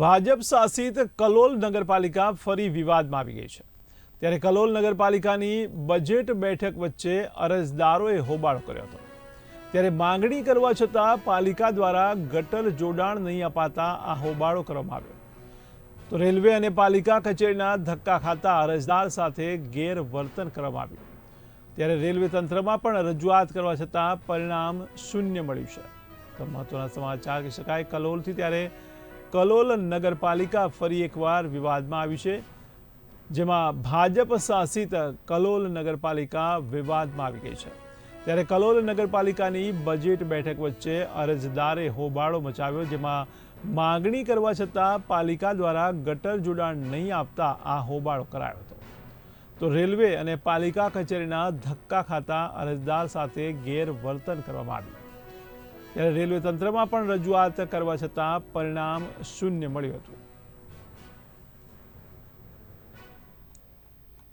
ભાજપ શાસિત કલોલ નગરપાલિકા ફરી વિવાદમાં આવી ગઈ છે. ત્યારે કલોલ નગરપાલિકાની બજેટ બેઠક વચ્ચે અરજદારોએ હોબાળો કર્યો હતો. ત્યારે માંગણી કરવા છતાં પાલિકા દ્વારા ગટર જોડાણ નહીં અપાતા આ હોબાળો કરવામાં આવ્યો. તો રેલવે અને પાલિકા કચેરીના ધક્કા ખાતા અરજદાર સાથે ગેરવર્તન કરવામાં આવ્યું. ત્યારે રેલવે તંત્રમાં પણ રજૂઆત કરવા છતાં પરિણામ શૂન્ય મળ્યું છે. તો મહત્વના સમાચાર કહી શકાય કલોલથી ત્યારે કલોલ નગરપાલિકા ફરી એકવાર વિવાદમાં આવી છે, જેમાં ભાજપ શાસિત કલોલ નગરપાલિકા વિવાદમાં આવી ગઈ છે. ત્યારે કલોલ નગરપાલિકાની બજેટ બેઠક વચ્ચે અરજદારે હોબાળો મચાવ્યો, જેમાં માગણી કરવા છતાં પાલિકા દ્વારા ગટર જોડાણ નહીં આપતા આ હોબાળો કરાયો હતો. તો રેલવે અને પાલિકા કચેરીના ધક્કા ખાતા અરજદાર સાથે ગેરવર્તન કરવામાં આવ્યું. ત્યારે રેલવે તંત્રમાં પણ રજૂઆત કરવા છતાં પરિણામ શૂન્ય મળ્યું હતું.